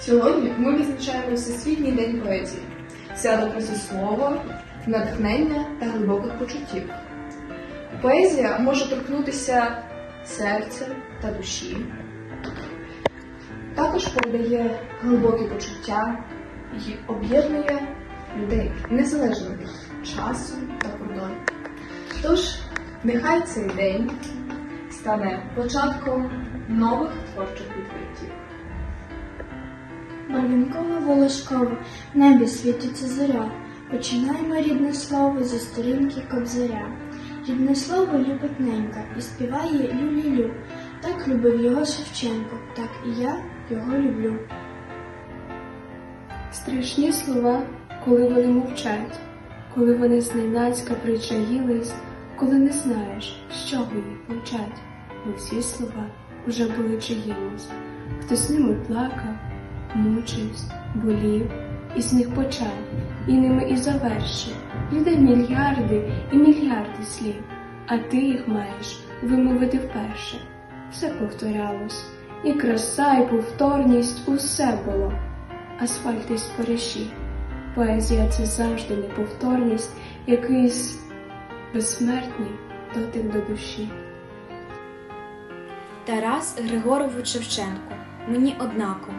Сьогодні ми відзначаємо Всесвітній день поезії, свято краси слова, натхнення та глибоких почуттів. Поезія може торкнутися серця та душі. Також передає глибокі почуття і об'єднує людей незалежно від часу та кордонів. Тож, нехай цей день стане початком нових творчих відкриттів. Барвінково волошково, в небі світиться зоря. Починаємо рідне слово зі сторінки кобзаря. Рідне слово любить ненька і співає лю-лю-лю. Так любив його Шевченко, так і я його люблю. Страшні слова, коли вони мовчать, коли вони зненацька причаїлись, коли не знаєш, з чого їх повчать, бо всі слова уже були чиїмось. Хтось ними плакав, мучився, болів, і них почав, і ними і завершив. Людей мільярди і мільярди слів, а ти їх маєш вимовити вперше. Все повторялось, і краса, і повторність усе було асфальт і спориші. Поезія це завжди неповторність, якийсь безсмертний дотик до душі. Тарас Григорович Шевченко. Мені однаково.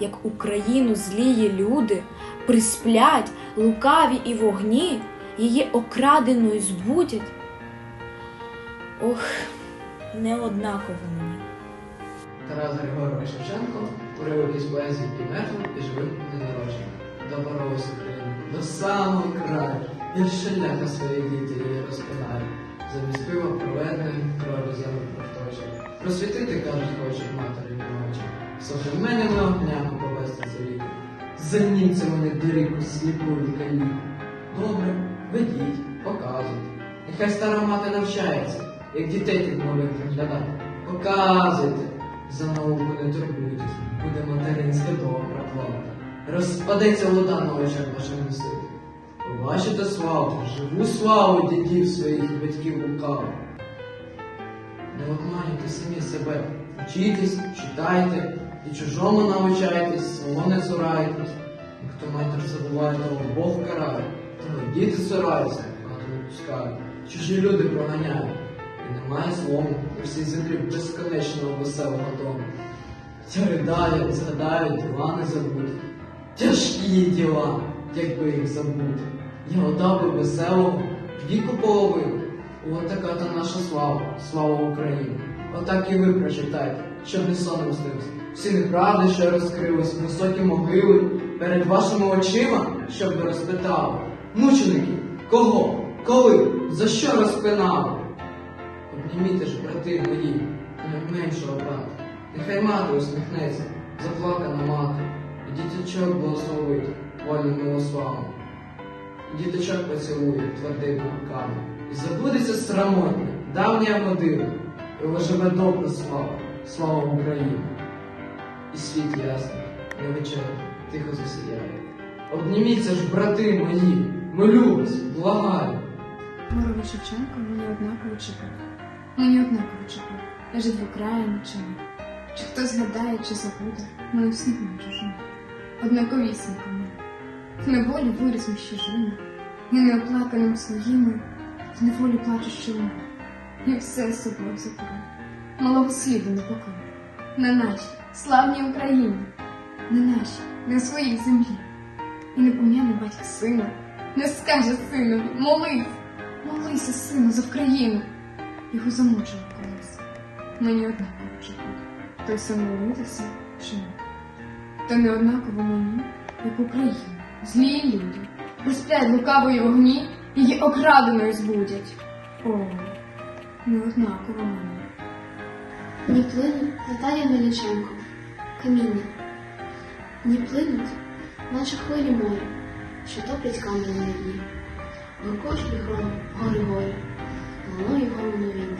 як Україну злії люди присплять лукаві і вогні, її окраденою збудять. Ох, не однаково мені. Тарас Григорович Шевченко уривок із поезії підмерлим і живим ненародженим. До боролась України, до самого краю, і щеляка свої діти її розпинає. Замість пива проведений крові землю повточить. Просвітити, кажуть, хочуть матері ночі. Сохременними огнями повести за віку. За німцями не дирику, сліпу і каліку. Добре, ведіть, показуйте. Нехай стара мати навчається, як дітей тих малих приглядати. Показуйте. За науку не турбуйтесь, буде материнська добра плата. Розпадеться вода на очах ваших носити. Побачите славу, живу славу дідів своїх і батьків лукаву. Не обманюйте самі себе, вчітесь, читайте, і чужому навчайтесь, свого не цурайтесь. Хто матір забуває, того Бог карає, того діти цураються, хату не пускають, чужі люди проганяють. І немає злому у всій землі безконечного веселого дому. Ті ridaють, згадають, діла не забудь. Тяжкі діла, якби їх забути. Я отдав би веселого, віку половину. От така та наша слава, слава Україні. Отак і ви прочитайте, щоб не сон розлився. Всі неправди, що розкрились, високі могили перед вашими очима, щоб ви розпитали. Мученики, кого, коли, за що розпинали? Обніміте ж, брати мої, найменшого брата. Нехай мати усміхнеться, заплакана мати, і діточок благословить вольним милославом. Діточок поцілує твердими руками. І забудеться срамотня, давня година, і живе добра слава, слава Україні. І світ ясний, не вечеря, тихо засіяє. Обніміться ж, брати мої, молю вас, благаю. Морови Шевченко мені однаково чекав. Мені однаково чекав. Я жив в Україні чи ні. Чи хто згадає, чи забуде, мою снігу чужину. Однаковісінько ми. Неволі виріс між чужими, і неоплаканим своїми, в неволі плачущи умер. І все з собою забрав. Малого сліду не покав. На нашій славній Україні, на нашій, на своїй землі. І не пом'яне батька сина, не скаже синові, молись, молися, сину, за Вкраїну. Його замучили колись. Мені однаково чи буде. Той сам молитися чи ні. Та не однаково мені, як Україна. Злі люди. Розплять лукавої вогні, її окраденою збудять. О, не однаково мені. Ні плинуть Наталія Мельниченко, каміння. Ні плинуть, наче хвилі моря, що топлять камені на дні. Гуркочуть гром, гори горі, луною гомону війни.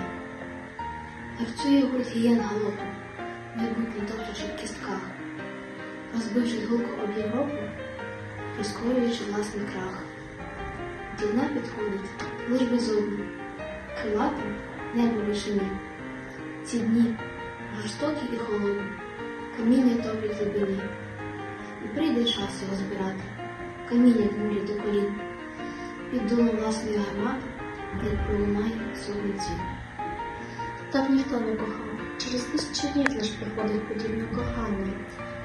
Гарцює гурт гієн галопом, майбутнє топчучи в кістках, розбивши гулку об Європу, прискорюючи власний крах. До дна підходить лиш безодні, крилатим небо вишині. Ці дні жорстокі і холодні, каміння топлять глибини. І прийде час його збирати, каміння дмурі до колін. Під дулом власної гармати, як пролунає сьогодні. Так ніхто не кохав, через тисячі літ лиш приходить подібне кохання.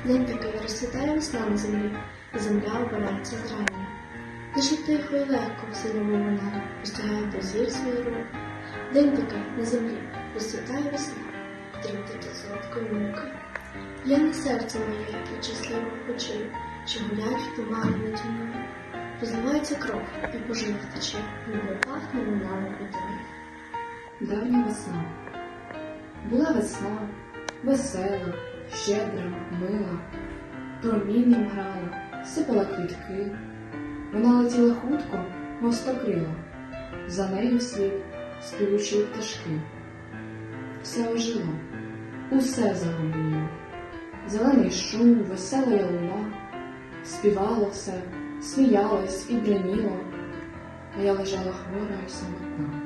День такий розцвітає весна на землі, земля обирається зрання. Лише тихо і легко в синьому вона простягає до зір свої руки. День такий на землі розцвітає весна, тремтить солодкою муки. Я не серце моє, і щасливо почив, що гулять в тумані над мною. Розливається кров і по жилах тече, ніби пахне лунами водою. Давня весна. Була весна, весела, щедра, мила, промінням грала, сипала квітки. Вона летіла хутко, мов стокрила, за нею слід співучі пташки. Все ожило, усе загомоніло. Зелений шум, весела луна, співало все, сміялось і браніло, а я лежала хвора і самотна.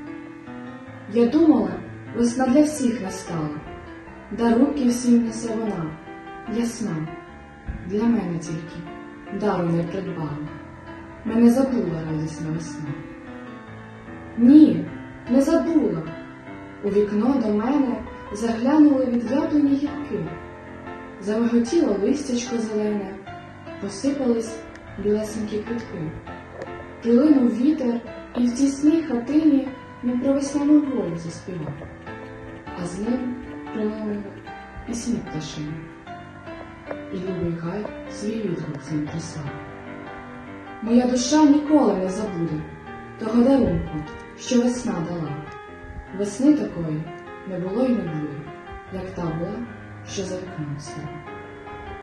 Я думала, весна для всіх настала, дарунки всім несе вона, ясна, для мене тільки дару не придбала, мене забула радісна весна. Ні, не забула. У вікно до мене заглянули від яблуні гілки, завиготіло листячко зелене, посипались білесенькі квітки. Прилинув вітер, і в тісній хатині він про весняну волю заспівав, а з ним прилинув пісні пташини. І любий гай свій відгук цим прислав. Моя душа ніколи не забуде того дарунку, що весна дала. Весни такої не було й не буде, як та була, що за вікном стала.